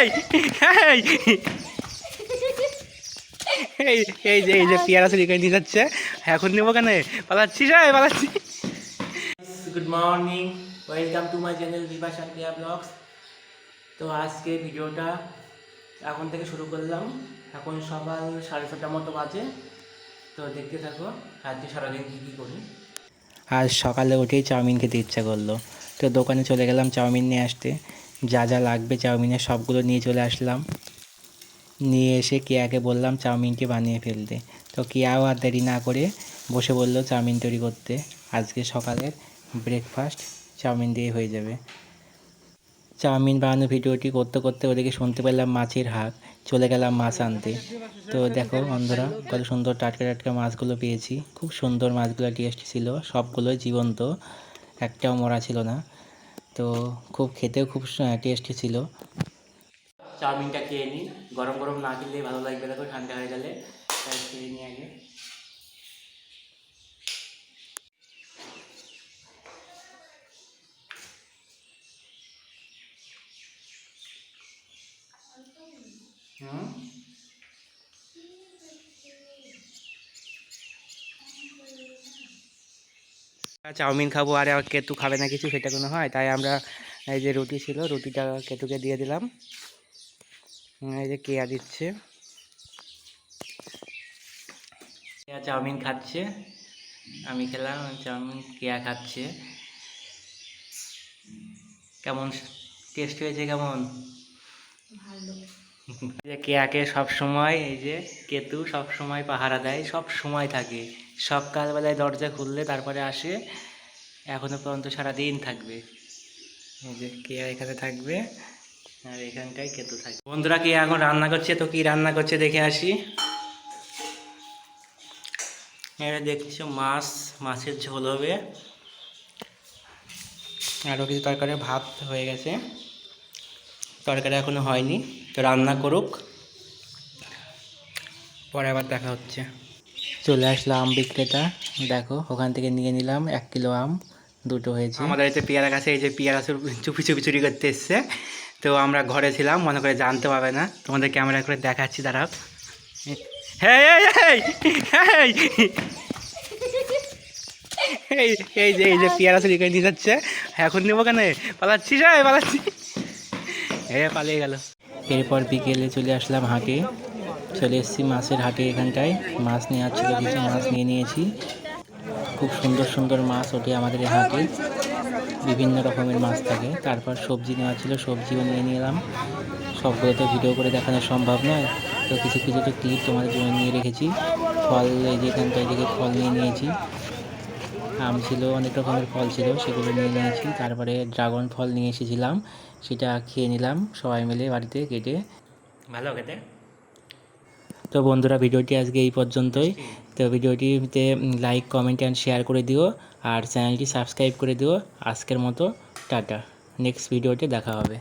এই এই এই যে এই যে পেয়ারা চুরি করে নিয়ে যাচ্ছে। এখন নেব কেন? পালাচ্ছি রে পালাচ্ছি। Good morning welcome to my channel Bibha Shantiya blogs তো আজকে ভিডিওটা এখন থেকে শুরু করলাম। এখন সকাল সাড়ে ছটার মতো বাজে। তো দেখতে থাকো আজকে সারাদিন কী কী করি। আজ সকালে উঠেই চাউমিন খেতে ইচ্ছা করল। তো দোকানে চলে গেলাম চাউমিন নিয়ে আসতে। যা যা লাগবে চাউমিনের সবগুলো নিয়ে চলে আসলাম। নিয়ে এসে কেয়াকে বললাম, চাউমিনটি বানিয়ে ফেলতে তো কেয়াও আর দেরি না করে বসে বলল, চাউমিন তৈরি করতে। আজকে সকালের ব্রেকফাস্ট চাউমিন দিয়ে হয়ে যাবে। চাউমিন বানানো ভিডিওটি করতে করতে ওদেরকে শুনতে পেলাম মাছের হাঁক, চলে গেলাম মাছ আনতে। তো দেখো বন্ধুরা, কত সুন্দর টাটকা টাটকা মাছগুলো পেয়েছি। খুব সুন্দর মাছগুলো টেস্ট ছিল, সবগুলোই জীবন্ত, একটাও মরা ছিল না। তো খুব খেতেও খুব টেস্টি ছিল। চাউমিনটা খেয়ে নিই গরম গরম না খেলে ভালো লাগবে দেখো ঠান্ডা হয়ে গেলে। তাই খেয়ে নিই আগে। হুম? চাউমিন খাব আর কেতু খাবে না কিছু সেটা কোনো হয়। তাই আমরা এই যে রুটি ছিল রুটিটা কেতুকে দিয়ে দিলাম। এই যে কেয়া দিচ্ছে। কেয়া চাউমিন খাচ্ছে। আমি খেলাম চাউমিন কেয়া খাচ্ছে। কেমন? টেস্ট হয়েছে কেমন? যে কেয়াকে সব সময় এই যে কেতু সব সময় পাহারা দেয় সব সময় থাকে। সকালবেলায় দরজা খুললে তারপরে আসে, এখনও পর্যন্ত সারাদিন থাকবে। এই যে কেয়া এখানে থাকবে, আর এখানটায় কেতু থাকবে। বন্ধুরা, কে এখন রান্না করছে তো কি রান্না করছে দেখে আসি। এটা দেখছ মাছ, মাছের ঝোল হবে। আরও কিছু তরকারি, ভাত হয়ে গেছে। তরকারি এখনও হয়নি, তো রান্না করুক। পরে আবার দেখা হচ্ছে। চলে আসলো আম বিক্রেতা। দেখো ওখান থেকে নিয়ে নিলাম এক কিলো আম দুটো হয়েছে। আমাদের এতে পেয়ারা গাছে এই যে পেয়ারা চুপি চুপি চুরি করতে এসছে। তো আমরা ঘরে ছিলাম মনে করে জানতে পারবে না। তোমাদের ক্যামেরা করে দেখাচ্ছি তারা এই এই এই এই এই যে এই যে পেয়ারা চুরি করে নিয়ে যাচ্ছে। এখন নেব কেন? পালাচ্ছি পালাচ্ছি। হ্যাঁ পালিয়ে গেল। এরপর বিকেলে চলে আসলাম হাটে। চলে এসেছি মাছের হাটে এখানটায়। মাছ নেওয়ার ছিল কিছু মাছ নিয়ে নিয়েছি। খুব সুন্দর সুন্দর মাছ ওঠে আমাদের হাটে। বিভিন্ন রকমের মাছ থাকে। তারপর সবজি নেওয়া ছিল, সবজিও নিয়ে নিলাম। সবগুলো তো ভিডিও করে দেখানো সম্ভব নয়। তো কিছু কিছু তো ক্লিপ তোমাদের জন্য নিয়ে রেখেছি। ফল এই যে এখানটায় থেকে ফল নিয়ে নিয়েছি। আম ছিল, অনেক রকমের ফল ছিল, সেগুলো নিয়ে নিয়েছি। তারপরে ড্রাগন ফল নিয়ে এসেছিলাম। সেটা খেয়ে নিলাম সবাই মিলে বাড়িতে কেটে। ভালো খেতে? তো বন্ধুরা, ভিডিওটি আজকে এই পর্যন্তই। তো ভিডিওটিতে লাইক কমেন্ট অ্যান্ড শেয়ার করে দিও আর চ্যানেলটি সাবস্ক্রাইব করে দিও। আজকের মতো, টাটা। নেক্সট ভিডিওতে দেখা হবে।